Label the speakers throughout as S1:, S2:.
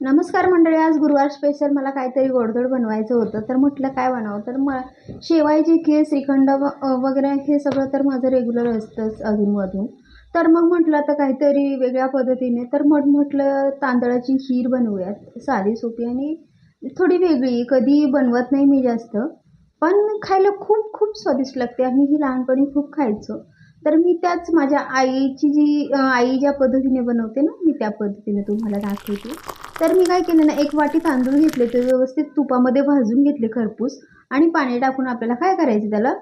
S1: नमस्कार मंडळी आज गुरुवार स्पेशल मला काहीतरी गोडधोड बनवायचं होतं तर म्हटलं काय बनावं? तर म शेवायची खीर श्रीखंड व वगैरे हे सगळं तर माझं रेग्युलर असतंच अधूनमधून. तर मग म्हटलं तर काहीतरी वेगळ्या पद्धतीने तर मग म्हटलं तांदळाची खीर बनवूयात. साधी सोपी आणि थोडी वेगळी कधी बनवत नाही मी जास्त. पण खायला खूप खूप स्वादिष्ट लागते. आम्ही ही लहानपणी खूप खायचो. तर मी त्याच माझ्या आईची जी आई ज्या पद्धतीने बनवते ना मी त्या पद्धतीने तुम्हाला दाखवते. तर मी काय केलं ना एक वाटी तांदूळ घेतले ते व्यवस्थित तुपामध्ये भाजून घेतले खरपूस आणि पाणी टाकून आपल्याला काय करायचं त्याला?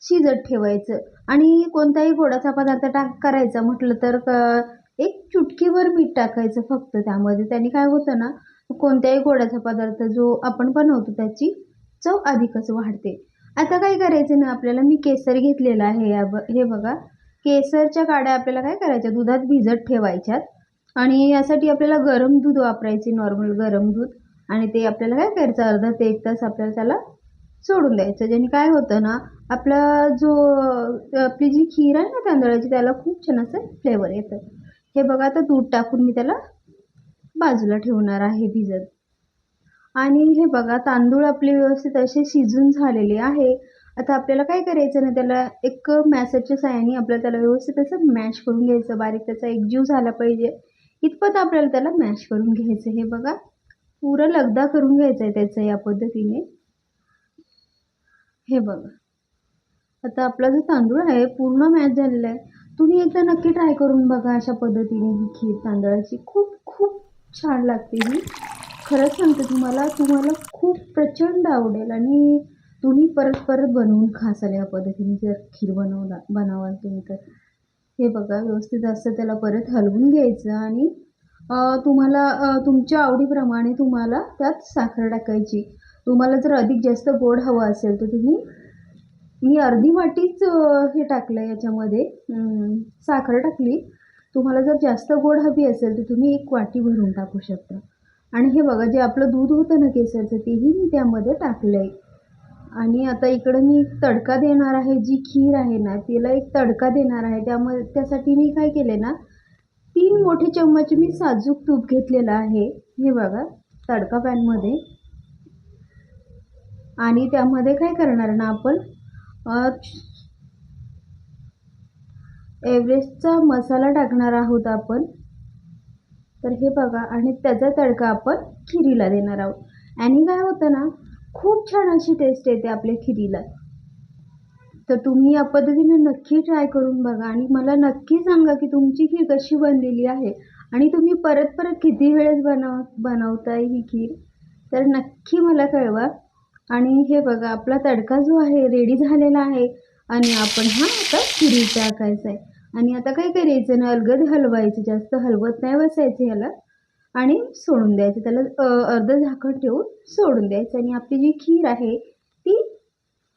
S1: शिजत ठेवायचं. आणि कोणताही गोडाचा पदार्थ टाक करायचा म्हटलं तर क- एक चुटकीवर मीठ टाकायचं फक्त त्यामध्ये. त्याने काय होतं ना कोणत्याही गोडाचा पदार्थ जो आपण बनवतो त्याची चव अधिकच वाढते. आता काय करायचं ना आपल्याला मी केसर घेतलेला आहे या ब हे बघा. केसरच्या काड्या आपल्याला काय करायच्या? दुधात भिजत ठेवायच्यात. आणि यासाठी आपल्याला गरम दूध वापरायचे नॉर्मल गरम दूध. आणि ते आपल्याला काय करायचं? अर्धा ते एक तास आपल्याला त्याला सोडून द्यायचं. ज्याने काय होतं ना आपला जो आपली जी खीर आहे ना तांदळाची त्याला खूप छान असं फ्लेवर येतं. हे बघा आता दूध टाकून मी त्याला बाजूला ठेवणार आहे भिजत. आणि हे बघा तांदूळ आपले व्यवस्थित असे शिजून झालेले आहे. आता आपल्याला काय करायचं ना त्याला एक मॅसेजच्या साह्याने आपल्याला त्याला व्यवस्थित असं मॅश करून घ्यायचं. बारीक त्याचा एक जीव झाला पाहिजे. इतपत आपल्याला त्याला मॅश करून घ्यायचं हे बघा पुरं लगदा करून घ्यायचं आहे त्याचं या पद्धतीने. हे बघा. आता आपला जो तांदूळ आहे पूर्ण मॅच झालेला आहे. तुम्ही एकदा नक्की ट्राय करून बघा अशा पद्धतीने ही खीर तांदळाची. खूप खूप छान लागते ही. खरंच सांगते तुम्हाला तुम्हाला खूप प्रचंड आवडेल आणि तुम्ही परत परत बनवून खासाल या पद्धतीने. जर खीर बनवला बनवाल तुम्ही तर. हे बघा व्यवस्थित असं त्याला परत हलवून घ्यायचं आणि तुम्हाला तुमच्या आवडीप्रमाणे तुम्हाला त्यात साखर टाकायची. तुम्हाला जर अधिक जास्त गोड हवं असेल तर तुम्ही मी अर्धी वाटीच हे टाकलं याच्यामध्ये साखर टाकली. तुम्हाला जर जास्त गोड हवी असेल तर तुम्ही एक वाटी भरून टाकू शकता. आणि हे बघा जे आपलं दूध होतं ना केसरचं तेही मी त्यामध्ये टाकलं आहे आणि आता इकडं मी एक तडका देणार आहे जी खीर आहे ना तिला एक तडका देणार आहे. त्यामध्ये त्यासाठी मी काय केले ना तीन मोठे चम्मच मी साजूक तूप घेतलेलं आहे. हे बघा तडका पॅनमध्ये. आणि त्यामध्ये काय करणार ना आपण एव्हरेस्टचा मसाला टाकणार आहोत आपण. तर हे बघा आणि त्याचा तडका आपण खिरीला देणार आहोत. आणि काय होतं ना खूप छान अशी टेस्ट येते आपल्या खिरीला. तर तुम्ही या पद्धतीने नक्की ट्राय करून बघा आणि मला नक्की सांगा की तुमची खीर कशी बनलेली आहे आणि तुम्ही परत परत किती वेळेस बनव बनवताय ही खीर? तर नक्की मला कळवा. आणि हे बघा आपला तडका जो आहे रेडी झालेला आहे. आणि आपण हा आता खिरी टाकायचा आहे. आणि आता काय करायचं ना अलगद हलवायचं जास्त हलवत नाही बसायचं याला. आणि सोडून द्यायचं त्याला अर्धं झाकण ठेवून सोडून द्यायचं. आणि आपली जी खीर आहे ती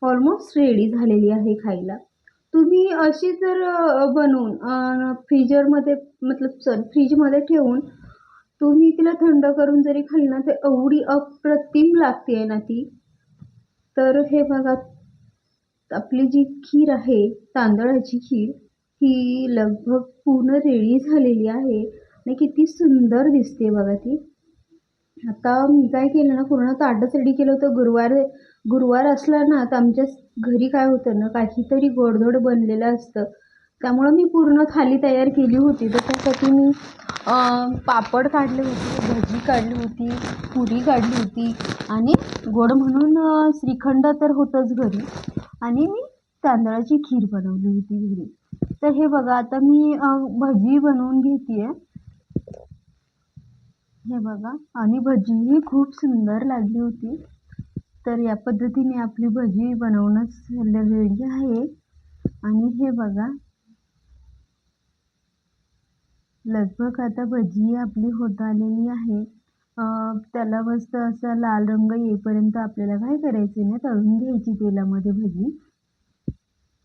S1: ऑलमोस्ट रेडी झालेली आहे खायला. तुम्ही अशी जर बनवून फ्रीजरमध्ये मतलब सॉरी फ्रीजमध्ये ठेवून तुम्ही तिला थंड करून जरी खाल्ली ना तर एवढी अप्रतिम लागते आहे ना ती. तर हे बघा आपली जी खीर आहे तांदळाची खीर ही लगभग पूर्ण रेडी झालेली आहे. आणि किती सुंदर दिसते बघा ती. आता मी काय केलं ना पूर्ण ताटच रेडी केलं होतं. गुरुवार गुरुवार असला ना तर आमच्या घरी काय होतं ना काहीतरी गोडधोड बनलेलं असतं. त्यामुळं मी पूर्ण थाली तयार केली होती. तर त्यासाठी मी पापड काढले होते भजी काढली होती पुरी काढली होती. आणि गोड म्हणून श्रीखंड तर होतंच घरी. आणि मी तांदळाची खीर बनवली होती घरी. तर हे बघा आता मी भजी बनवून घेते आहे हे बघा आणि भजीही खूप सुंदर लागली होती. तर या पद्धतीने आपली भजी बनवणं रेडी आहे. आणि हे बघा लगभग आता भजी आपली होत आलेली आहे. त्याला मस्त असा लाल रंग येईपर्यंत आपल्याला काय करायचं ना तळून घ्यायची तेलामध्ये भजी.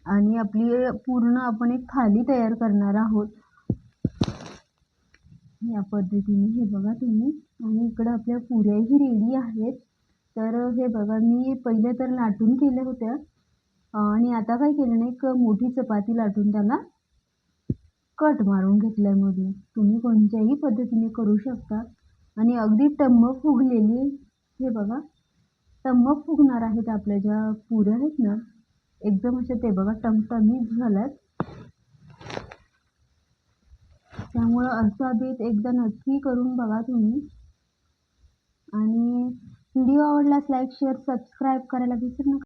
S1: आणि आपली पूर्ण आपण एक थाली तयार करणार आहोत. या पद्धतीने हे बघा तुम्ही. आणि इकडं आपल्या पुऱ्याही रेडी आहेत. तर हे बघा मी पहिले तर लाटून केल्या होत्या. आणि आता काय केलं नाही एक मोठी चपाती लाटून त्याला कट मारून घेतल्यामध्ये मधून. तुम्ही कोणत्याही पद्धतीने करू शकता. आणि अगदी टम्म फुगलेली हे बघा टम्म फुगणार आहेत आपल्या ज्या पुऱ्या आहेत ना एकदम अशा ते बघा टमटमीत झाल्यात. त्यामुळं असा बेत एकदा नक्की करून बघा तुम्ही. आणि व्हिडिओ आवडल्यास लाईक शेअर सबस्क्राईब करायला विसरू नका.